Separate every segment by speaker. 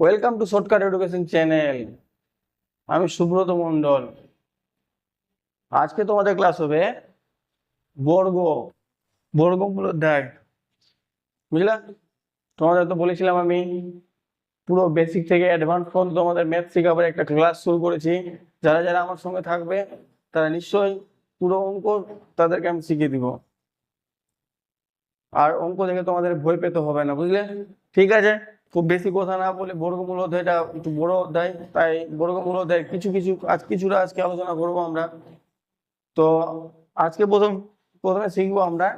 Speaker 1: Welcome to shortcut education channel আমি সুব্রত মণ্ডল। আজকে তোমাদের ক্লাস হবে বর্গ। বর্গমূল অধ্যায় বুঝলা? তোমাদের তো বলেছিলাম আমি, পুরো বেসিক থেকে অ্যাডভান্স পর্যন্ত তোমাদের ম্যাথ শেখাবার একটা ক্লাস শুরু করেছি। যারা যারা আমার সঙ্গে থাকবে, তারা নিশ্চয়ই পুরো অঙ্ক তাদেরকে আমি শিখিয়ে দিব। আর অঙ্ক দেখে তোমাদের ভয় পেতে হবে না, বুঝলে? ঠিক আছে? খুব বেশি কথা না বলে বর্গমূল অধ্যায়টা একটু বড় অধ্যায় তাই বর্গমূল অধ্যায় কিছু কিছু, আজ কিছুটা আজকে আলোচনা করব আমরা। তো আজকে প্রথম, প্রথমে শিখব আমরা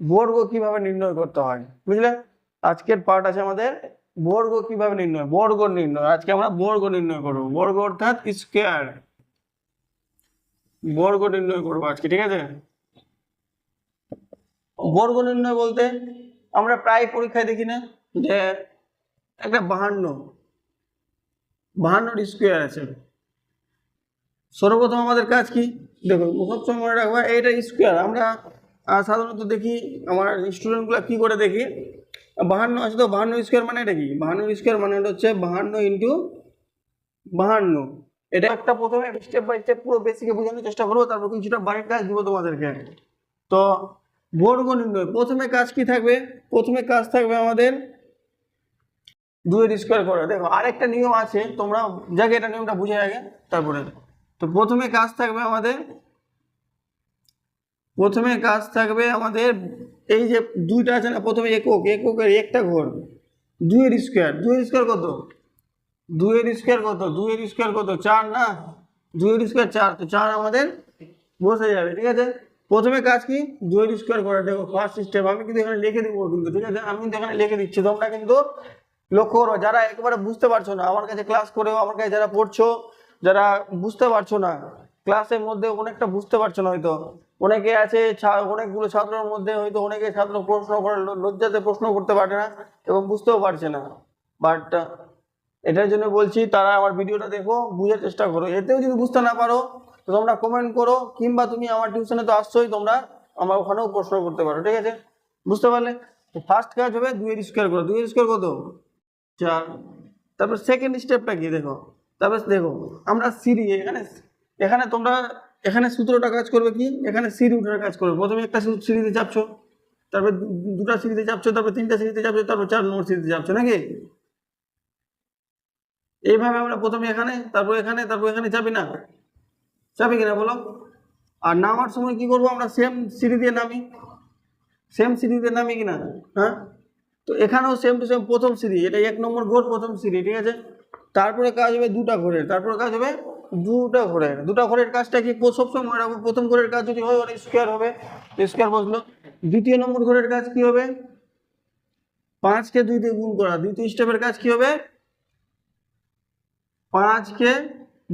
Speaker 1: বর্গ কীভাবে নির্ণয় করতে হয়। বুঝলে? আজকের পার্ট আছে আমাদের বর্গ কীভাবে নির্ণয়, বর্গ নির্ণয়। আজকে আমরা বর্গ নির্ণয় করব। বর্গ অর্থাৎ স্কোয়ার। বর্গ নির্ণয় করব আজকে, ঠিক আছে? বর্গ নির্ণয় বলতে আমরা প্রায় পরীক্ষায় দেখি না যে একটা বাহান্ন। বাহান্নর স্কোয়ার আছে। সর্বপ্রথম আমাদের কাজ কি? দেখো সবসময় মনে রাখবা, এইটা স্কোয়ার আমরা সাধারণত দেখি, আমার স্টুডেন্টগুলো কি করে দেখি? বাহান্ন আছে তো, বাহান্ন স্কোয়ার মানে এটা কি? বাহান্ন স্কোয়ার মানে এটা হচ্ছে বাহান্ন ইন্টু বাহান্ন। এটা একটা প্রথমে স্টেপ বাই স্টেপ পুরো বেসিকে বোঝানোর চেষ্টা করব, তারপর কিছুটা বাড়ির কাজ দিব তোমাদেরকে। তো, বর্গ নির্ণয়। প্রথমে কাজ কি থাকবে? প্রথমে কাজ থাকবে আমাদের দুয়ের স্কোয়ার করা। দেখো, আরেকটা নিয়ম আছে, তোমরা যাকে এটা নিয়মটা বুঝে আগে, তারপরে তো প্রথমে কাজ থাকবে আমাদের, প্রথমে কাজ থাকবে আমাদের এই যে দুইটা আছে না, প্রথমে একক, এককের একটা ঘর। দুইয়ের স্কোয়ার দুইয়ের স্কোয়ার কত? দুইয়ের স্কোয়ার কত? দুইয়ের স্কোয়ার কত? চার না? দুইয়ের স্কোয়ার চার, তো চার আমাদের বসে যাবে, ঠিক আছে? প্রথমে কাজ কি? দুইয়ের স্কোয়ার করা। দেখো ফার্স্ট স্টেপ আমি কিন্তু এখানে লিখে দিব কিন্তু, ঠিক আছে? আমি কিন্তু এখানে লিখে দিচ্ছি, তোমরা কিন্তু লক্ষ্য করো, যারা একেবারে বুঝতে পারছ না, আমার কাছে ক্লাস করেও, আমার কাছে যারা পড়ছো, যারা বুঝতে পারছ না ক্লাসের মধ্যে অনেকটা বুঝতে পারছ না হয়তো। অনেকে আছে অনেকগুলো ছাত্রের মধ্যে হয়তো অনেকে ছাত্র প্রশ্ন করে লজ্জাতে প্রশ্ন করতে পারে না এবং বুঝতেও পারছে না। বাট এটার জন্য বলছি, তারা আমার ভিডিওটা দেখো, বুঝার চেষ্টা করো। এতেও যদি বুঝতে না পারো, তো তোমরা কমেন্ট করো, কিংবা তুমি আমার টিউশনে তো আসছোই, তোমরা আমার ওখানেও প্রশ্ন করতে পারো, ঠিক আছে? বুঝতে পারলে? ফার্স্ট কাজ হবে দুইয়ের স্কোয়ার করো। দুইয়ের স্কোয়ার কত? চার তারপর সেকেন্ড স্টেপটা কি দেখো? তারপর দেখো, আমরা সিঁড়ি, এখানে এখানে তোমরা, এখানে সূত্রটা কাজ করবে কি? এখানে সিঁড়ি উঠার কাজ করবে। প্রথমে একটা সিঁড়িতে চাপছো, তারপর দুটা সিঁড়িতে চাপছো, তারপর তিনটা সিঁড়িতে চাপছো, তারপর চার নম্বর সিঁড়িতে চাপছো, নাকি? এইভাবে আমরা প্রথমে এখানে, তারপর এখানে তারপর এখানে চাপি না? চাপি কিনা বলো? আর নামার সময় কি করব আমরা? সেম সিঁড়ি দিয়ে নামি। সেম সিঁড়ি দিয়ে নামি কিনা? হ্যাঁ? তো এখানেও সেম টু সেম প্রথম সিঁড়ি এটা এক নম্বর ঘর প্রথম সিঁড়ি ঠিক আছে? তারপরে কাজ হবে দুটা ঘরের, তারপরে কাজ হবে দুটা ঘরের। দুটা ঘরের কাজটা কি সবসময় মনে রাখব, প্রথম ঘরের কাজ যদি হয় স্কোয়ার হবে স্কোয়ার বসল। দ্বিতীয় নম্বর ঘরের কাজ কি হবে? পাঁচকে দুই দিয়ে গুণ করা। দ্বিতীয় স্টেপের কাজ কি হবে? পাঁচকে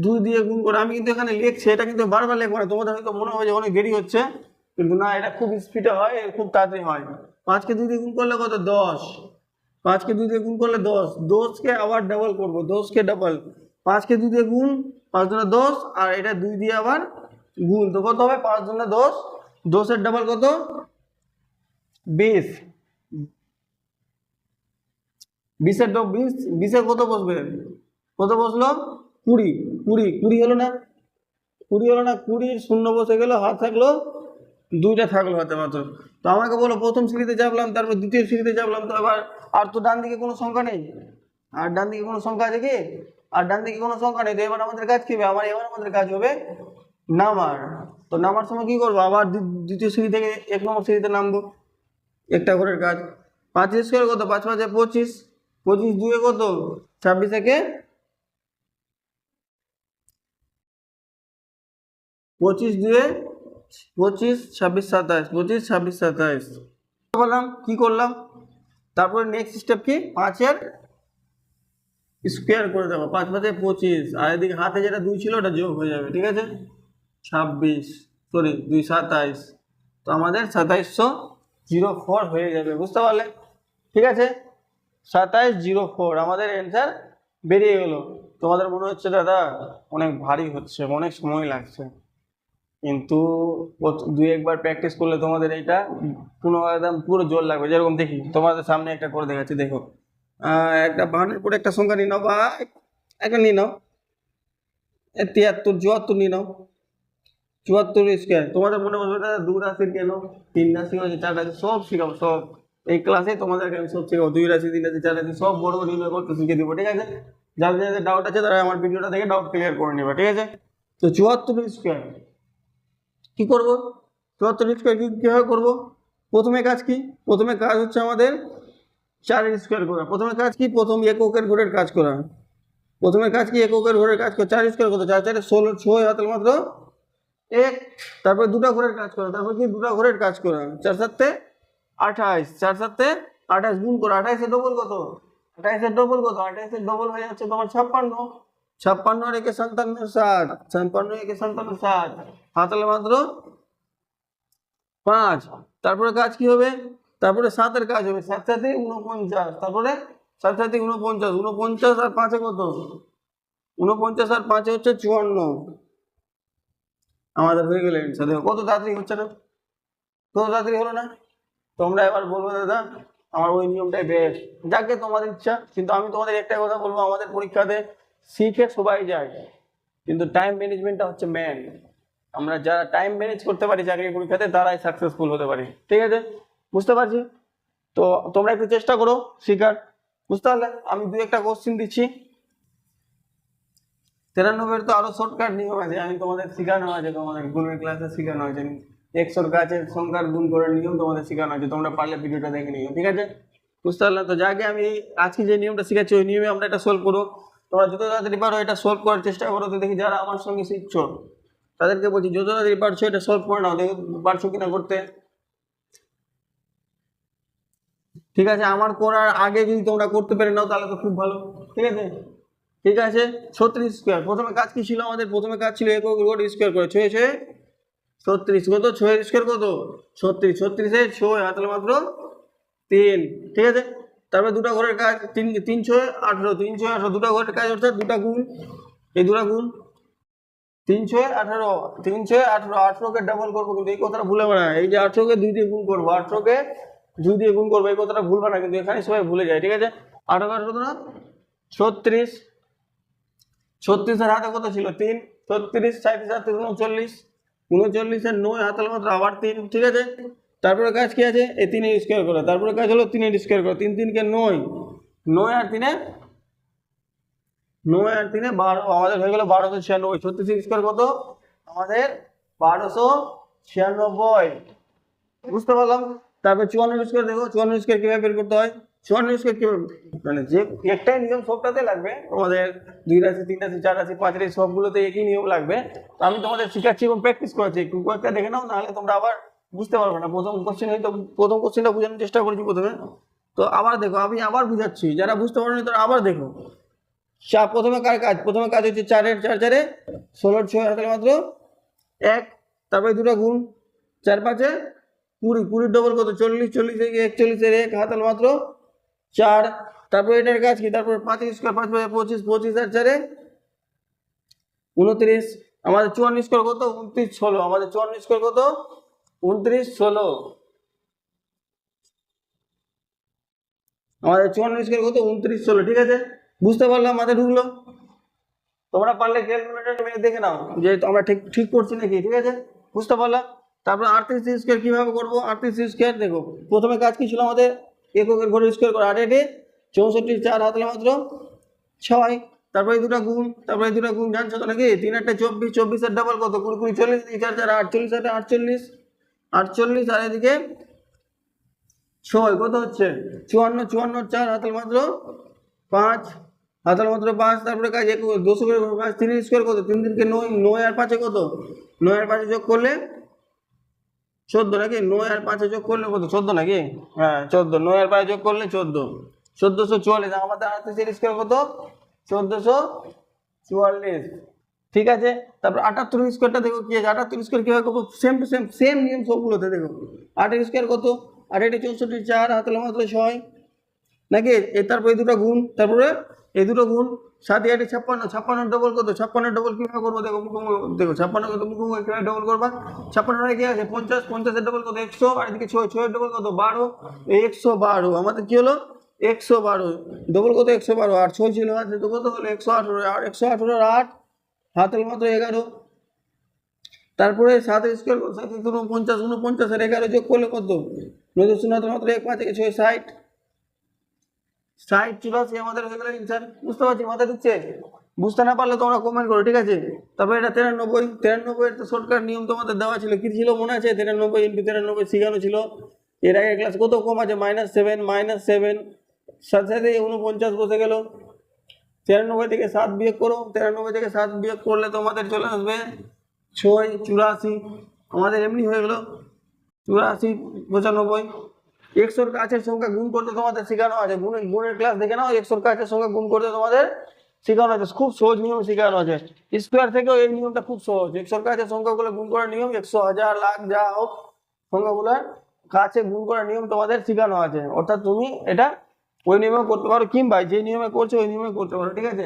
Speaker 1: দুই দিয়ে গুণ করা। আমি কিন্তু এখানে লিখছি, এটা কিন্তু বারবার লিখব না তোমাদের হয়তো মনে হয় যে অনেক দেরি হচ্ছে, কিন্তু না, এটা খুব স্পিডে হয়, খুব তাড়াতাড়ি হয়। পাঁচকে দুই দিয়ে গুণ করলে কত? দশ। পাঁচকে দুই দিয়ে গুণ করলে দশ। দশকে আবার ডাবল করব। দশকে ডাবল পাঁচকে দুই দিয়ে গুণ, পাঁচ জনে দশ, আর এটা দুই দিয়ে আবার গুণ। তো কত হবে? পাঁচ জনে দশ। দশের ডাবল কত? বিশ। বিশের বিশ বিশের কত বসবে? কত বসল? কুড়ি। কুড়ি। কুড়ি হলো না? কুড়ি হলো না? কুড়ির শূন্য বসে গেল হাত থাকল দুইটা থাকল হাতে মাত্র। তো আমাকে বলো প্রথম সিঁড়িতে চাপলাম, তারপর দ্বিতীয় সিঁড়িতে চাপলাম। তো আবার, আর তো ডান দিকে কোনো সংখ্যা নেই। আর ডান দিকে কোনো সংখ্যা আছে কি? আর ডান দিকে কোনো সংখ্যা নেই, তো এবার আমাদের কাজ কি হবে? আমার এবার আমাদের কাজ হবে নামার। তো নামার সময় কি করব? আবার দ্বিতীয় সিঁড়ি থেকে এক নম্বর সিঁড়িতে নামবো। একটা ঘরের কাজ। পাঁচ স্কোয়ার কত? পাঁচ পাঁচে পঁচিশ। পঁচিশ দুয়ে কত? ছাব্বিশ একে পঁচিশ দুয়ে পঁচিশ, ছাব্বিশ, সাতাশ, পঁচিশ, ছাব্বিশ, সাতাশ। বললাম কি করলাম? তারপরে নেক্সট স্টেপ কি? পাঁচের স্কোয়ার করে দেবো। পাঁচ পাঁচে পঁচিশ। আর এদিকে হাতে যেটা দুই ছিল, ওটা যোগ হয়ে যাবে, ঠিক আছে? ছাব্বিশ সরি দুই সাতাইশ তো আমাদের সাতাইশশো জিরো ফোর হয়ে যাবে, বুঝতে পারলে? ঠিক আছে? সাতাইশ জিরো ফোর আমাদের অ্যান্সার বেরিয়ে গেল। তোমাদের মনে হচ্ছে, দাদা, অনেক ভারী হচ্ছে, অনেক সময় লাগছে। কিন্তু দুই একবার প্র্যাকটিস করলে তোমাদের এইটা পুরো একদম পুরো জোর লাগবে। যেরকম দেখি, তোমাদের সামনে একটা করে দেখাচ্ছি, দেখো। একটা বাহান্নের পরে একটা সংখ্যা নিয়ে নাও বা একটা নিয়ে নাও। তিয়াত্তর, চুয়াত্তর নিয়ে নাও। চুয়াত্তর স্কোয়ার তোমাদের মনে বলবে দাদা, দু রাশির কেন? তিন রাশি আছে চার রাশি, সব শিখাবো, সব। এই ক্লাসে তোমাদেরকে আমি সব শিখাবো। দুই রাশি, তিন রাশি, চার রাশি, সব বড় বড় নির্ণয় করতে শিখে দিব, ঠিক আছে? যাদের যাদের ডাউট আছে, তারা আমার ভিডিওটা দেখে ডাউট ক্লিয়ার করে নেবে, ঠিক আছে? তো চুয়াত্তর স্কোয়ার কি করব? চুয়াত্তর স্কোয়ার কি কীভাবে করব? প্রথমে কাজ কি? প্রথমে কাজ হচ্ছে আমাদের চারের স্কোয়ার করা। প্রথমে কাজ কি? প্রথম এককের ঘরের কাজ করা। প্রথমে কাজ কি? এককের ঘরের কাজ করা। চার স্কোয়ার কত? চার, চারে ষোলো, ছয় হাতের মাত্র এক। তারপরে দুটো ঘরের কাজ করা। তারপর কি? দুটো ঘরের কাজ করা। চার সাতে আঠাইশ। চার সাতে আঠাইশ গুণ করো। আঠাইশের ডবল কত? আঠাইশের ডবল কত? আঠাইশের ডবল হয়ে যাচ্ছে তোমার ছাপ্পান্ন। ছাপ্পান্ন একে সাতান্ন ষাট। ছাপ্পান্ন একে সাতান্ন ষাট। হাতালে মাত্র পাঁচ। তারপরে কাজ কি হবে? তারপরে সাতের কাজ হবে। সাত সাথে উনপঞ্চাশ তারপরে সাত সাথে উনপঞ্চাশ উনপঞ্চাশ আর পাঁচে কত? উনপঞ্চাশ আর পাঁচে হচ্ছে চুয়ান্ন। আমাদের হয়ে গেলে সাথে কত তাড়াতাড়ি হচ্ছে না? কত তাড়াতাড়ি হলো না? তোমরা এবার বলব, দাদা, আমার ওই নিয়মটাই বেস্ট যাকে তোমাদের ইচ্ছা, কিন্তু আমি তোমাদের একটা কথা বলব, আমাদের পরীক্ষাতে শিখে সবাই যায়। কিন্তু টাইম ম্যানেজমেন্টটা হচ্ছে মেন আমরা যারা টাইম ম্যানেজ করতে পারি চাকরি পরীক্ষাতে তারাই সাকসেসফুল হতে পারি। ঠিক আছে? বুঝতে পারছি? তো তোমরা একটু চেষ্টা করো শিখার বুঝতে পারলে? আমি দু একটা কোশ্চিন দিচ্ছি। তিরানব্বইয়ের তো আরও শর্টকাট নিয়ম আছে। আমি তোমাদের শেখানো আছে তোমাদের গুণের ক্লাসে শেখানো আছে একশোর কাছে সংখ্যার গুণ করার নিয়ম তোমাদের শেখানো আছে তোমরা পারলে ভিডিওটা দেখে নিও। ঠিক আছে? বুঝতে পারলে? তো যাকে আমি আজকে যে নিয়মটা শিখাচ্ছি, ওই নিয়মে আমরা এটা সলভ করব। তোমরা যত তাড়াতাড়ি পারো এটা সলভ করার চেষ্টা করো, তো দেখি যারা আমার সঙ্গে শিখছো তাদেরকে বলছি, যত তাড়াতাড়ি পারছ এটা সলভ করে নাও, দেখো পারছ কিনা করতে। ঠিক আছে, আমার করার আগে যদি তোমরা করতে পেরে নাও, তাহলে তো খুব ভালো। ঠিক আছে? ঠিক আছে? ছত্রিশ স্কোয়ার প্রথমে কাজ কি ছিল আমাদের? প্রথমে কাজ ছিল একক রোড স্কোয়ার করে। ছয় ছয়? ছত্রিশ। কত? ছয়ের স্কোয়ার কত? ছত্রিশ। ছত্রিশে ছয় হাতলে মাত্র তিন। ঠিক আছে? তারপরে দুটো ঘরের কাজ, তিন তিন ছয়, আঠেরো, তিন ছয়, আঠেরো, দুটো ঘরের কাজ অর্থাৎ দুটা গুণ, এই দুটা গুণ। তিন ছয়, আঠেরো, তিন ছয়, আঠেরো, আঠেরোকে ডাবল করব কিন্তু এই কথাটা ভুলে না। এই যে আঠেরোকে দুই দিয়ে গুণ করব, আঠেরোকে দুই দিয়ে গুণ করব, এই কথাটা ভুলবে না কিন্তু এখানে সবাই ভুলে যায়, ঠিক আছে? আঠেরো আঠারো না ছত্রিশ। ছত্রিশের হাতে কত ছিল? তিন। ছত্রিশ সাঁত্রিশ সাঁত্রিশ উনচল্লিশ। উনচল্লিশের নয় হাতের মাত্র আবার তিন, ঠিক আছে? তারপরে কাজ কি আছে? এই তিনের স্কোয়ার করো। তারপরে কাজ হলো তিনের স্কোয়ার করো। তিন তিনকে নয়। নয় আর তিনে? নয় আর তিনে বারো। আমাদের হয়ে গেলো বারোশো ছিয়ানব্বই। ছত্রিশ স্কোয়ার কত? আমাদের বারোশো ছিয়ানব্বই। বুঝতে পারলাম? তারপর চুয়ান্ন স্কোয়ার দেখো। চুয়ান্ন স্কোয়ার কীভাবে বের করতে হয়? চুয়ান্ন স্কোয়ার কীভাবে মানে যে একটাই নিয়ম সবটাতে লাগবে। তোমাদের দুই রাশি, তিন রাশি, চার রাশি, পাঁচ রাশি সবগুলোতে একই নিয়ম লাগবে। তো আমি তোমাদের শিখাচ্ছি এবং প্র্যাকটিস করাচ্ছি। একটু কয়েকটা দেখে নাও, নাহলে তোমরা আবার বুঝতে পারবে না। প্রথম কোশ্চেন হয়তো প্রথম কোশ্চেনটা বোঝানোর চেষ্টা করেছি প্রথমে। তো আবার দেখো, আমি আবার বুঝাচ্ছি। যারা বুঝতে পারোনি তারা আবার দেখো। চা, প্রথমে কার কাজ? প্রথমে কাজ হচ্ছে চারের, চার, চারে ষোলোর ছয় হাতের মাত্র এক, তারপরে দুটো গুণ। চার, পাঁচে কুড়ি। কুড়ির ডবল কত? চল্লিশ চল্লিশ থেকে একচল্লিশের এক হাতের মাত্র চার। তারপরে এটার কাজ কি? তারপরে পাঁচ স্কোয়ার, পাঁচ পাঁচে পঁচিশ পঁচিশ আর চারে উনত্রিশ। আমাদের চুয়ান্ন স্কোয়ার কত? উনত্রিশ, ষোলো। আমাদের চুয়ান্ন স্কোয়ার কত? উনত্রিশ, ষোলো। আমাদের চুয়ান্ন স্কোয়ার কত? উনত্রিশ, ষোলো, ঠিক আছে? বুঝতে পারলাম, মাথায় ঢুকলো? তোমরা পারলে ক্যালকুলেটার মেরে দেখে নাও যে আমরা ঠিক ঠিক করছি নাকি, ঠিক আছে? বুঝতে পারলাম? তারপর আটত্রিশ স্কোয়ার কীভাবে করব? আটত্রিশ স্কোয়ার দেখো, প্রথমে কাজ কি ছিল আমাদের? এককের ঘরে স্কোয়ার করে আট এটে চৌষট্টি, চার হাতলে মাত্র ছয়। তারপরে দুটো গুণ, তারপরে দুটো গুণ, জানছো তো নাকি? তিন আটটা চব্বিশ, চব্বিশের ডাবল কত? কুড়ি কুড়ি, চল্লিশ চার চার, আটচল্লিশ, আটে আটচল্লিশ। আটচল্লিশ, আর এদিকে ছয়, কত হচ্ছে? চুয়ান্ন চুয়ান্ন, চার, হাতের মাত্র পাঁচ, হাতের মাত্র পাঁচ, তারপরে কাজ এক, দুশো করে কাজ তিন স্কোয়ার কত? তিন দিনকে নয় নয় আর পাঁচে কত? নয় আর পাঁচে যোগ করলে চোদ্দ নাকি? নয় আর পাঁচে যোগ করলে কত? চোদ্দ নাকি? হ্যাঁ চোদ্দ। নয় আর পাঁচে যোগ করলে চোদ্দ। চোদ্দোশো চুয়াল্লিশ, আমাদের আটত্রিশ স্কোয়ার কত? চোদ্দোশো চুয়াল্লিশ। ঠিক আছে? তারপর আটাত্তর স্কোয়ারটা দেখো কি আছে? আটাত্তর স্কোয়ার কীভাবে করব সেম টু সেম সেম নিয়ম সবগুলোতে দেখো। আটের স্কোয়ার কত? আটের চৌষট্টি, চার হাতের মাত্র ছয়। নাকি? এ, তারপর এই দুটো গুণ, তারপরে এই দুটো গুণ, সাত, আটে, ছাপ্পান্ন ছাপ্পান্ন ডবল কত? ছাপ্পান্ন ডবল কীভাবে করব? দেখো মুখোমুখি দেখো, ছাপ্পান্ন কত? মুখোমুখি কীভাবে ডবল করবা। ছাপ্পান্ন কি আছে? পঞ্চাশ, পঞ্চাশের ডবল কত? একশো। আর এদিকে ছয়, ছয়ের ডবল কত? বারো। একশো বারো। আমাদের কী হলো? একশো বারো। ডবল কত? একশো বারো। আর ছয় ছিল আছে তো কত হলো? একশো আঠেরো। আর একশো আঠেরোর আট হাতের মাত্র এগারো। তারপরে সাত স্কোয়ার সাত উনপঞ্চাশ উনপঞ্চাশের এগারো যোগ করলে কত? নদী শূন্য মাত্র এক, পাঁচ থেকে ছয়, ষাট। ষাট চুরাশি আমাদের হয়ে গেল অ্যান্সার বুঝতে পারছি মাথা দিচ্ছে? বুঝতে না পারলে তোমরা কমেন্ট করো, ঠিক আছে? তারপরে এটা তিরানব্বই তিরানব্বই তো শর্টকাট নিয়ম তোমাদের দেওয়া ছিল। কী ছিল মনে আছে? তিরানব্বই ইন্টু তিরানব্বই শিখানো ছিল। এর আগে ক্লাস কত কম আছে? মাইনাস সেভেন মাইনাস সেভেন সাথে সাথে উনপঞ্চাশ বসে গেল। তিরানব্বই থেকে সাত বিয়োগ করো তিরানব্বই থেকে সাত বিয়োগ করলে তোমাদের চলে আসবে ছয়, চুরাশি, আমাদের এমনি হয়ে গেল, চুরাশি, পঁচানব্বই। একশোর কাছের সংখ্যা গুণ করতে তোমাদের শেখানো আছে গুণের গুণের ক্লাস দেখে নাও, একশোর কাছের সংখ্যা গুণ করতে তোমাদের শেখানো আছে, খুব সহজ নিয়ম শেখানো আছে। স্কোয়ার থেকেও এই নিয়মটা খুব সহজ, একশোর কাছে সংখ্যাগুলো গুণ করার নিয়ম একশো হাজার, লাখ, যা হোক, সংখ্যাগুলোর কাছে গুণ করার নিয়ম তোমাদের শেখানো আছে, অর্থাৎ তুমি এটা ওই নিয়মে করতে পারো কিংবা যে নিয়মে করছ ওই নিয়মে করতে পারো, ঠিক আছে?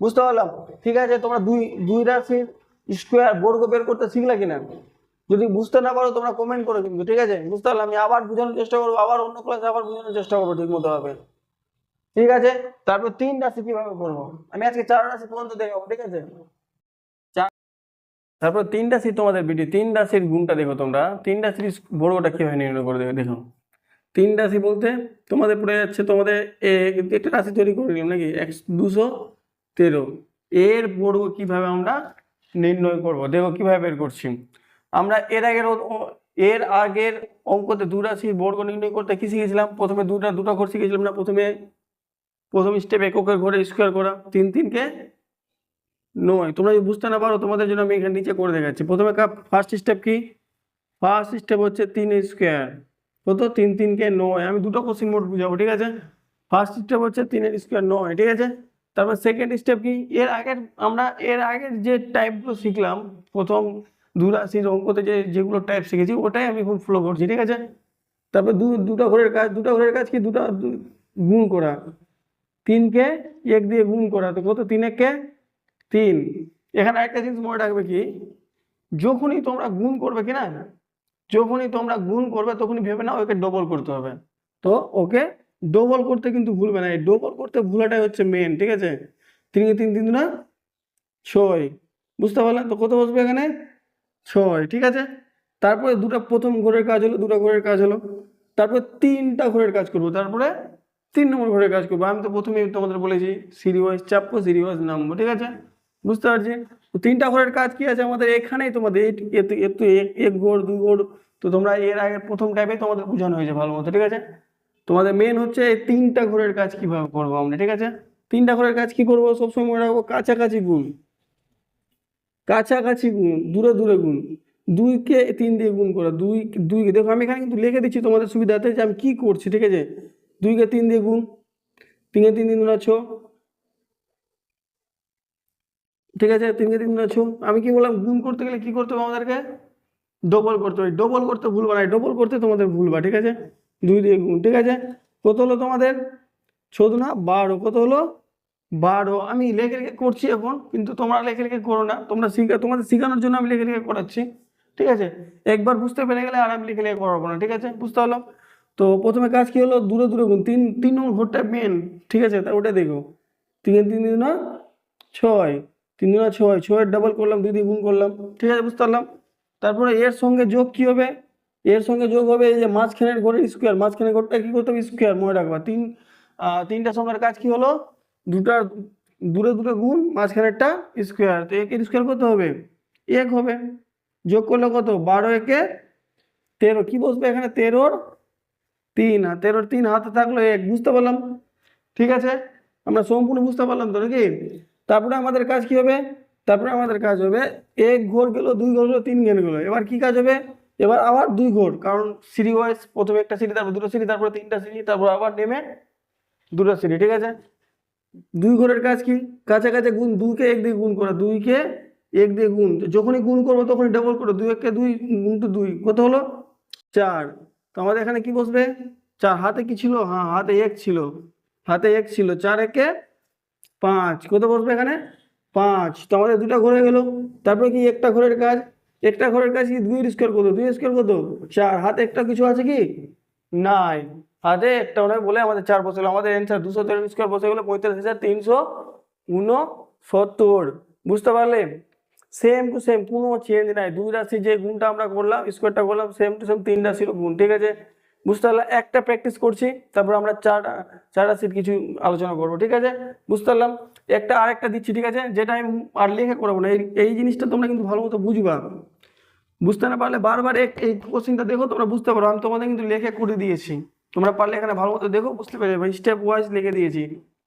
Speaker 1: বুঝতে পারলাম? ঠিক আছে, তোমরা দুই দুই রাশির স্কোয়ার বর্গ বের করতে শিখলে কিনা? যদি বুঝতে না পারো, তোমরা কমেন্ট করো কিন্তু, ঠিক আছে? বুঝতে পারলাম, আমি আবার বোঝানোর চেষ্টা করব, আবার অন্য ক্লাসে আবার বোঝানোর চেষ্টা করব ঠিক মতো হবে ঠিক আছে? তারপর তিন রাশি কীভাবে করব? আমি আজকে চার রাশি পর্যন্ত দেখাবো, ঠিক আছে? তারপর তিন রাশি তোমাদের ভিডিও তিন রাশির গুণটা দেখো তোমরা। তিন রাশির বর্গটা কীভাবে নির্ণয় করে দেখো। তিন রাশি বলতে তোমাদের পড়ে যাচ্ছে তোমাদের একটা রাশি তৈরি করে নিলাম নাকি? এক দুশো তেরো। এর বর্গ কীভাবে আমরা? নির্ণয় করব। দেখো কীভাবে বের করছি। আমরা এর আগের এর আগের অঙ্কতে দু রাশির বর্গ নির্ণয় করতে কি শিখেছিলাম? প্রথমে দুটা, দুটো ঘর শিখেছিলাম না? প্রথমে প্রথম স্টেপ এককের ঘরে স্কোয়ার করা। তিন, তিনকে নয়। তোমরা যদি বুঝতে না পারো, তোমাদের জন্য আমি এখানে নিচে করে দেখাচ্ছি। প্রথমে ফার্স্ট স্টেপ কি? ফার্স্ট স্টেপ হচ্ছে তিন স্কোয়ার কত তিন তিনকে নয়, আমি দুটো কোশ্চিন মোট বুঝাবো, ঠিক আছে? ফার্স্ট স্টেপ হচ্ছে তিনের স্কোয়ার নয়, ঠিক আছে? তারপর সেকেন্ড স্টেপ কি? এর আগের, আমরা এর আগের যে টাইপগুলো শিখলাম, প্রথম দু রাশির অঙ্কতে যে, যেগুলো টাইপ শিখেছি, ওটাই আমি এখন ফলো করছি, ঠিক আছে? তারপর দু, দুটো ঘরের কাজ, দুটো ঘরের কাজ কি? দুটো গুণ করা। তিনকে এক দিয়ে গুণ করা, তো কত? তিন এককে তিন। এখানে একটা জিনিস মনে রাখবে কি? যখনই তোমরা গুণ করবে কি না যখনই তোমরা গুণ করবে, তখনই ভেবে না ওকে ডবল করতে হবে। তো ওকে ডবল করতে কিন্তু ভুলবে না। এই ডবল করতে ভুলাটাই হচ্ছে মেন ঠিক আছে? তিনকে তিন তিন না ছয়। বুঝতে পারলেন তো কত বসবে এখানে? ছয়, ঠিক আছে? তারপরে দুটো প্রথম ঘরের কাজ হলো, দুটো ঘরের কাজ হলো। তারপরে তিনটা ঘরের কাজ করব। তারপরে তিন নম্বর ঘরের কাজ করব। আমি তো প্রথমেই তোমাদের বলেছি সিরি ওয়াইজ চাপবো সিরি ওয়াইজ নামবো ঠিক আছে? বুঝতে পারছি? তিনটা ঘরের কাজ কি আছে আমাদের? এখানেই তোমাদের এত এক ঘর, দু ঘর, তো তোমরা এর আগের প্রথম টাইপে তোমাদের বোঝানো হয়েছে ভালো মতো, ঠিক আছে? তোমাদের মেন হচ্ছে এই তিনটা ঘরের কাজ কীভাবে করব আমরা, ঠিক আছে? তিনটা ঘরের কাজ কি করব? সবসময় মনে রাখব, কাছাকাছি গুণ। কাছাকাছি গুণ, দূরে দূরে গুণ। দুইকে তিন দিয়ে গুণ করা, দুই, দুইকে, দেখো আমি এখানে কিন্তু লিখে দিচ্ছি তোমাদের সুবিধাতে যে আমি কি করছি, ঠিক আছে? দুইকে তিন দিয়ে গুণ তিন দিন দুনা ছ ঠিক আছে, তিনকে তিন ছ আমি কি বললাম গুণ করতে গেলে কি করতে হবে আমাদেরকে? ডবল করতে হবে। ডবল করতে ভুলবা না ডবল করতে তোমাদের ভুলবা ঠিক আছে? দুই দিয়ে গুণ, ঠিক আছে? কত হলো তোমাদের? না, বারো। কত হলো? বারো। আমি লেখে লেখে করছি এখন, কিন্তু তোমরা লেখে লেখে করো না। তোমরা শিখা, তোমাদের শেখানোর জন্য আমি লেখে লেখে করাচ্ছি, ঠিক আছে? একবার বুঝতে পেরে গেলে আর আমি লিখে লিখে করাবো না, ঠিক আছে? বুঝতে পারলাম? তো প্রথমে কাজ কি হলো? দূরে দূরে গুণ। তিন তিন নম্বর ঘরটা মেন ঠিক আছে? তা ওটা দেখো। তিন তিন দিন না ছয়। তিন দিন ছয়, ছয়ের ডাবল করলাম, দুই দিয়ে গুণ করলাম। ঠিক আছে, বুঝতে পারলাম? তারপরে এর সঙ্গে যোগ কী হবে? এর সঙ্গে যোগ হবে এই যে মাঝখানের ঘরের স্কোয়ার মাঝখানের ঘরটা কী করতে হবে? স্কোয়ার মনে রাখবা। তিন তিনটা সংখ্যার কাজ কি হলো? দুটার দূরে দূরে গুণ মাঝখানেরটা স্কোয়ার তো একের স্কোয়ার কত হবে? এক হবে। যোগ করলে কত? বারো একে তেরো। কি বসবে এখানে? তেরোর তিন। তেরোর তিন হাতে থাকল এক। বুঝতে পারলাম? ঠিক আছে? আমরা সম্পূর্ণ বুঝতে পারলাম তো নাকি? তারপরে আমাদের কাজ কি হবে? তারপরে আমাদের কাজ হবে, এক ঘর গেলো, দুই ঘর গেলো, তিন ঘর গেলো। এবার কি কাজ হবে? এবার আবার দুই ঘর, কারণ সিঁড়ি ওয়াইজ প্রথমে একটা সিঁড়ি, তারপর দুটো সিঁড়ি, তারপরে তিনটা সিঁড়ি, তারপর আবার নেমে দুটো সিঁড়ি, ঠিক আছে? দুই ঘরের কাজ কি? কাছাকাছি গুণ দুইকে এক দিয়ে গুণ করা, দুইকে এক দিয়ে গুণ। যখনই গুণ করব তখনই ডবল করো, দুই একে দুই গুণ তো দুই। কত হলো? চার। তো আমাদের এখানে কি বসবে? চার, হাতে কি ছিল? হ্যাঁ হাতে এক ছিল। হাতে এক ছিল। চার একে পাঁচ, কত বসবে এখানে? পাঁচ। তো আমাদের দুটা ঘরে গেল। তারপরে কি একটা ঘরের কাজ? একটা ঘরের কাজ কি দুই স্কোয়ার কত? দুই স্কোয়ার কত? চার। হাতে একটা কিছু আছে কি? নাই। হাতে একটা নয় বলে আমাদের চার বসে গেলো। আমাদের অ্যান্সার দুশো তেরো স্কোয়ার বসে গেলো, পঁয়তাল্লিশ হাজার তিনশো উনসত্তর। বুঝতে পারলে? সেম টু সেম কোনো চেঞ্জ নাই। দুই রাশি যে গুণটা আমরা করলাম স্কোয়ারটা করলাম সেম টু সেম তিন রাশির গুণ। ঠিক আছে? বুঝতে পারলে একটা প্র্যাকটিস করছি, তারপর আমরা চার চার রাশির কিছু আলোচনা করব, ঠিক আছে? বুঝতে পারলাম? একটা, আরেকটা দিচ্ছি, ঠিক আছে? যেটা আমি আর লেখা করব না, এই এই জিনিসটা তোমরা কিন্তু ভালো মতো বুঝবা। বুঝতে না পারলে বারবার এক, এই কোশ্চেনটা দেখো, তোমরা বুঝতে পারো। আমি তোমাদের কিন্তু লেখে করে দিয়েছি। তোমরা পারলে এখানে ভালো মতো দেখো, বুঝতে পেরে যাবে। স্টেপ ওয়াইজ লিখে দিয়েছি।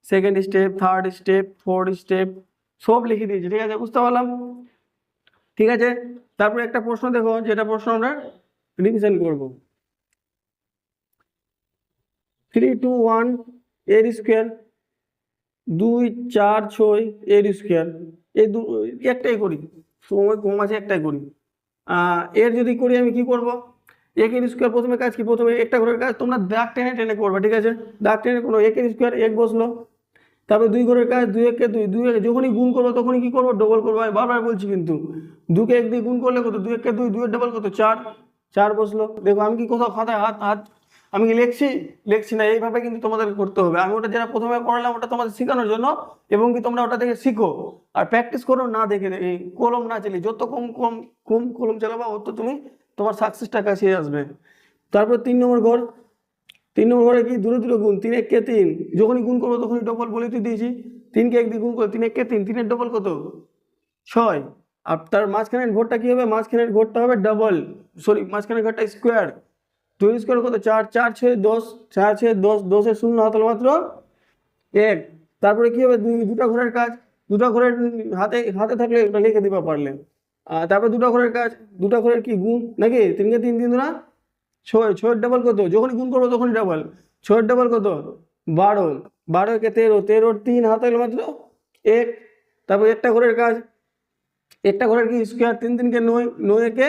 Speaker 1: Second step third step fourth step সব লিখে দিয়েছি, ঠিক আছে? বুঝতে পারলাম? ঠিক আছে? তারপরে একটা প্রশ্ন দেখো, যেটা প্রশ্ন আমরা রিভিশন করব। থ্রি টু ওয়ানের স্কোয়ার দুই, চার, ছয় এর স্কোয়ার এই দু, একটাই করি, সময় কম আছে একটাই করি। এর যদি করি আমি কি করব? একের স্কোয়ার প্রথমে কাজ কি? প্রথমে একটা ঘরের কাজ তোমরা দাগ টেনে টেনে করবে, ঠিক আছে? দাগ টেনে কোনো একের স্কোয়ার এক বসল। তারপরে দুই ঘরের কাজ, দুই একে দুই দুই একে যখনই গুণ করব তখনই কী করব? ডবল করব। আমি বারবার বলছি কিন্তু, দুকে এক দিয়ে গুণ করলে কত? দুই একে দুই দুইয়ের ডবল কত? চার চার বসল। দেখো আমি কি কোথাও খাতায় হাত হাত আমি কি লিখছি? লিখছি না, এইভাবে কিন্তু তোমাদের করতে হবে। আমি ওটা যেটা প্রথমে পড়ালাম, ওটা তোমাদের শেখানোর জন্য, এবং কি তোমরা ওটা দেখে শিখো। আর প্র্যাকটিস করো, না দেখে, এই কলম না চালিয়ে, যত কম কম কম কলম চালাবা, অত তুমি তোমার সাকসেসটা কাছে আসবে। তারপর তিন নম্বর ঘর। তিন নম্বর ঘরে কি? দূরে দূরে গুণ, তিন এককে তিন। যখনই গুণ করব, তখনই ডবল বলে তুই দিয়েছি। তিনকে এক দিয়ে গুণ করো, তিন এককে তিন, তিনের ডবল কত? ছয়। আর তার মাঝখানের ঘরটা কি হবে? মাঝখানের ঘরটা হবে ডবল সরি মাঝখানের ঘরটা স্কোয়ার দুই স্কোয়ার কত? চার চার ছয় দশ, চার ছয় দশ, দশের শূন্য হাতল মাত্র এক। তারপরে কি হবে? দুটা ঘরের কাজ। দুটা ঘরের হাতে হাতে থাকলে ওটা লিখে দিবা পারলে। তারপরে দুটা ঘরের কাজ। দুটা ঘরের কি? গুণ? নাকি? তিনকে তিন তিন না ছয়, ছয়ের ডাবল কত? যখনই গুণ করব তখনই ডাবল ছয়ের ডাবল কত? বারো। বারো একে তেরো। তেরোর তিন হাতে মাত্র এক। তারপর একটা ঘরের কাজ। একটা ঘরের কি? স্কোয়ার তিন, তিনকে নয় নয় একে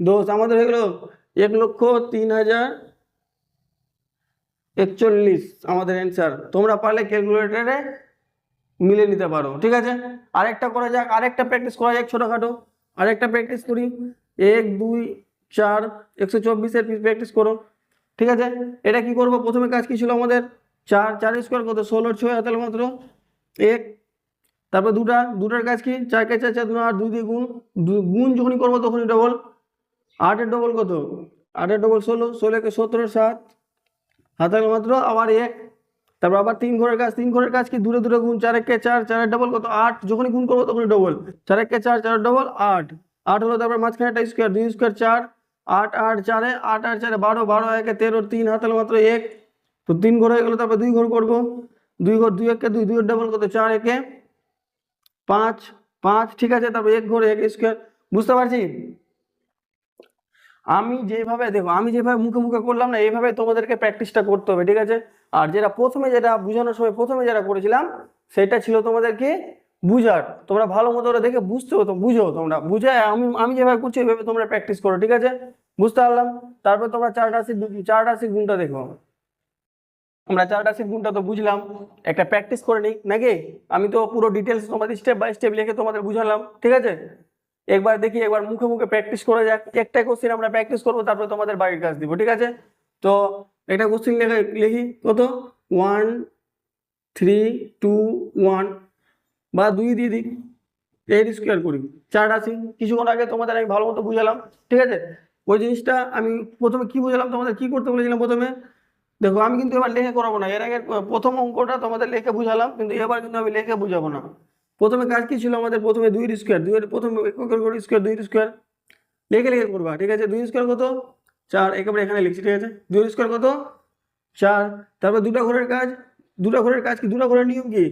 Speaker 1: দশ। আমাদের হয়ে গেল এক লক্ষ তিন হাজার একচল্লিশ আমাদের অ্যান্সার তোমরা পারলে ক্যালকুলেটারে মিলে নিতে পারো, ঠিক আছে? আরেকটা করা যাক, আরেকটা প্র্যাকটিস করা যাক ছোটোখাটো। আরেকটা প্র্যাকটিস করি। এক, দুই, চার, একশো চব্বিশের প্র্যাকটিস করো, ঠিক আছে? এটা কি করব? প্রথমে কাজ কি ছিল আমাদের? চার চার স্কোয়ার কত? ষোলোর ছয় হাতাল মাত্র। এক, তারপর দুটা। দুটার কাজ কি? চার কে চার চার দু আট, দুই দিয়ে গুণ। গুণ যখনই করব তখনই ডবল আটের ডবল কত? আটের ডবল ষোলো ষোলোকে সতেরো, সাত। হাতাল মাত্র আবার এক। তারপর আবার তিন ঘরের কাজ, তিন ঘরের কাজ কি? দূরে দূরে গুণ, চার একে চার চারের ডবল কত? আট। যখনই গুণ করব তখনই ডবল চার একে চার চারের ডবল আট। আট হলো তারপর মাঝখানে একটা স্কোয়ার দুই স্কোয়ার চার। আট আট, চারে, আট আট, চারে বারো বারো, একে তেরো, তিন। হাতাল মাত্র এক। তো তিন ঘর হয়ে গেলো, তারপর দুই ঘর করব। দুই ঘর, দুই একে দুই দুইয়ের ডবল কত? চার একে পাঁচ। পাঁচ, ঠিক আছে, তারপর এক ঘর, এক স্কোয়ার বুঝতে পারছি? আমি যেভাবে, দেখো, আমি যেভাবে মুখে মুখে করলাম না, এইভাবে তোমাদেরকে প্র্যাকটিসটা করতে হবে, ঠিক আছে? আর যেটা প্রথমে যেটা বোঝানোর সময় প্রথমে যেটা করেছিলাম, সেটা ছিল তোমাদেরকে বুঝার। তোমরা ভালো মতো ওটা দেখে বুঝতে হতো, বুঝো তোমরা। বুঝে আমি আমি যেভাবে করছি, ওইভাবে তোমরা প্র্যাকটিস করো, ঠিক আছে? বুঝতে পারলাম? তারপর তোমরা চার রাশির দু- চার রাশির গুণটা দেখো। আমরা চার রাশির গুণটা তো বুঝলাম, একটা প্র্যাকটিস করে নিই, নাকি? আমি তো পুরো ডিটেলস তোমাদের স্টেপ বাই স্টেপ লিখে তোমাদের বুঝালাম, ঠিক আছে? একবার দেখি, একবার মুখে মুখে প্র্যাকটিস করে যাক। একটা কোশ্চেন আমরা প্র্যাকটিস করব, তারপরে তোমাদের বাড়ির কাজ দিব, ঠিক আছে? তো একটা কোশ্চেন লেখা লিখি, কত? ওয়ান থ্রি টু ওয়ান বা দুই দিয়ে দিই, এর স্কোয়ার করি। চার রাশি, কিছুক্ষণ আগে তোমাদের আমি ভালো মতো বুঝালাম, ঠিক আছে? ওই জিনিসটা আমি প্রথমে কি বুঝালাম, তোমাদের কি করতে বলেছিলাম প্রথমে? দেখো, আমি কিন্তু এবার লেখে করাবো না, এর আগে প্রথম অঙ্কটা তোমাদের লেখে বুঝালাম, কিন্তু এবার কিন্তু আমি লেখে বুঝাবো না। প্রথমে কাজ কি ছিল আমাদের? প্রথমে দুইয়ের স্কোয়ার দুইয়ের প্রথম স্কোয়ার দুইয়ের স্কোয়ার লেখে লেখে করবা, ঠিক আছে? দুই স্কোয়ার কত? চার, একেবারে এখানে লিখছি, ঠিক আছে? দুইয়ের স্কোয়ার কত? চার। তারপর দুটা ঘরের কাজ, দুটা ঘরের কাজ কি? দুটা ঘরের নিয়ম কি?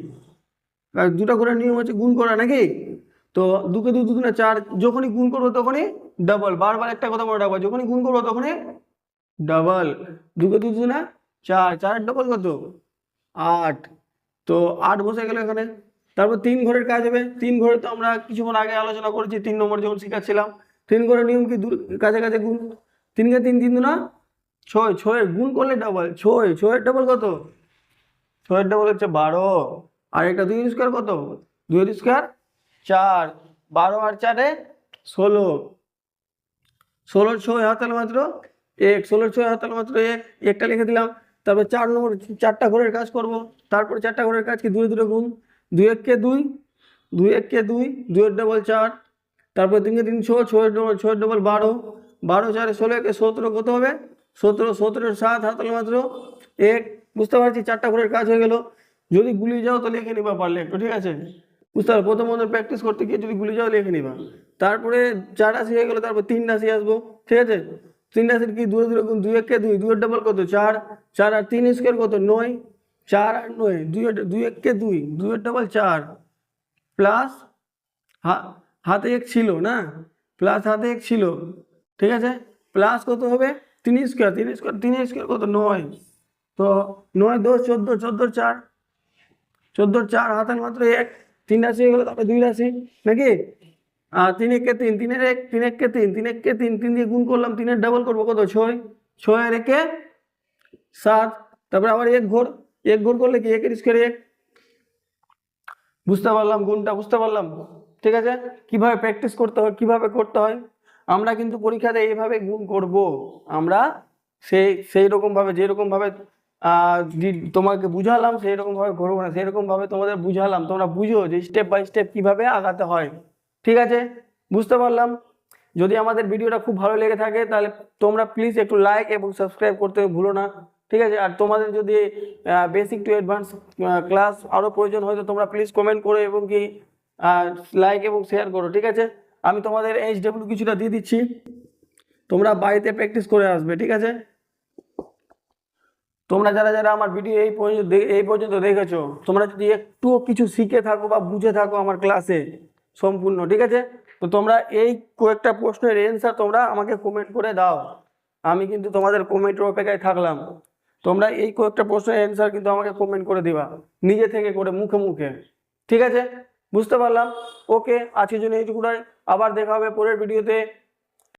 Speaker 1: দুটা ঘরের নিয়ম হচ্ছে গুণ করা, নাকি? তো দুকে দু দুগুণে চার, যখনই গুণ করব তখনই ডাবল বারবার একটা কথা মনে রাখব, যখনই গুণ করব তখনই ডাবল দুকে দু দুগুণে চার, চারের ডবল কত? আট। তো আট বসে গেল এখানে। তারপর তিন ঘরের কাজ হবে। তিন ঘরে তো আমরা কিছুক্ষণ আগে আলোচনা করেছি, তিন নম্বর যখন শিখাচ্ছিলাম, তিন ঘরের নিয়ম কি? দূর কাছে কাছে গুণ। তিনকে তিন তিন দু না ছয়, ছয়ের গুণ করলে ডাবল ছয়, ছয়ের ডাবল কত? ছয়ের ডাবল হচ্ছে বারো। আর একটা দুই স্কোয়ার কত? দুই স্কোয়ার চার। বারো আর চারে ষোলো। ষোলোর ছয় হাতাল মাত্র এক। ষোলোর ছয় হাতাল মাত্র এক। একটা লিখে দিলাম। তারপর চার নম্বর, চারটা ঘরের কাজ করব। তারপরে চারটা ঘরের কাজ কি? দুই, দুটো গুণ। দুই এককে দুই দুই এককে দুই দুইয়ের ডবল চার, তারপর তিনকে তিন ছ ছয়ের ডবল ছয়ের ডবল বারো বারো চারে ষোলো, একে সতেরো কত হবে? সতেরো সতেরোর সাত, হাতলে মাত্র এক, বুঝতে পারছি চারটা ঘরের কাজ হয়ে গেল। যদি গুলি যাও তো লিখে নিবা পারলে একটু, ঠিক আছে? বুঝতে পারো প্রথম মধ্যে প্র্যাকটিস করতে গিয়ে যদি গুলি যাও লিখে নিবা। তারপরে চার রাশি হয়ে গেলো, তারপর তিন রাশি আসব, ঠিক আছে? তিন রাশির কি? দূরে দূরে দুই, একে দুই দুইয়ের ডবল কত? চার চার আর তিন স্কোয়ার কত? নয় চার আর নয়, দুই দুই এককে দুই দুইয়ের ডবল চার। প্লাস হাতে এক ছিল, না? প্লাস হাতে এক ছিল, ঠিক আছে? প্লাস কত হবে? তিন স্কোয়ার তিন স্কোয়ার তিন স্কোয়ার কত? নয়। তো নয়, দশ, চোদ্দ চোদ্দোর চার। চোদ্দোর চার, হাতের মাত্র এক। তিন রাশি হয়ে গেলো, তারপরে দুই রাশি, নাকি? আর তিন একে তিন, তিনের এক, তিন একে তিন তিন একে তিন তিন দিয়ে গুণ করলাম, তিনের ডাবল করব কত? ছয়। ছয় আর একে সাত। তারপরে আবার এক ঘর এক গুণ করলে কি একের স্কোয়ার এক? বুঝতে পারলাম গুণটা, বুঝতে পারলাম। ঠিক আছে? কীভাবে প্র্যাকটিস করতে হয়, কীভাবে করতে হয়? আমরা কিন্তু পরীক্ষাতে এইভাবে গুণ করব। আমরা সেই সেই রকমভাবে যেরকমভাবে তোমাকে বুঝালাম, সেই রকমভাবে করব না, সেই রকমভাবে তোমাদের বুঝালাম। তোমরা বুঝো যে স্টেপ বাই স্টেপ কীভাবে আগাতে হয়। ঠিক আছে? বুঝতে পারলাম? যদি আমাদের ভিডিওটা খুব ভালো লেগে থাকে, তাহলে তোমরা প্লিজ একটু লাইক এবং সাবস্ক্রাইব করতে ভুলো না। ঠিক আছে? আর তোমাদের যদি বেসিক টু অ্যাডভান্স ক্লাস আরও প্রয়োজন হয়, তো তোমরা প্লিজ কমেন্ট করো এবং কি লাইক এবং শেয়ার করো, ঠিক আছে? আমি তোমাদের এইচ ডাব্লিউ কিছুটা দিয়ে দিচ্ছি। তোমরা বাড়িতে প্র্যাকটিস করে আসবে, ঠিক আছে? তোমরা যারা যারা আমার ভিডিও এই পর্যন্ত এই পর্যন্ত দেখেছ, তোমরা যদি একটুও কিছু শিখে থাকো বা বুঝে থাকো আমার ক্লাসে সম্পূর্ণ, ঠিক আছে? তো তোমরা এই কয়েকটা প্রশ্নের অ্যান্সার তোমরা আমাকে কমেন্ট করে দাও। আমি কিন্তু তোমাদের কমেন্টের অপেক্ষায় থাকলাম। তোমরা এই কয়েকটা প্রশ্নের অ্যান্সার কিন্তু আমাকে কমেন্ট করে দিবা। নিজে থেকে করে, মুখে মুখে। ঠিক আছে? বুঝতে পারলাম? ওকে আজকের জন্য এইটুকুটাই। আবার দেখা হবে পরের ভিডিওতে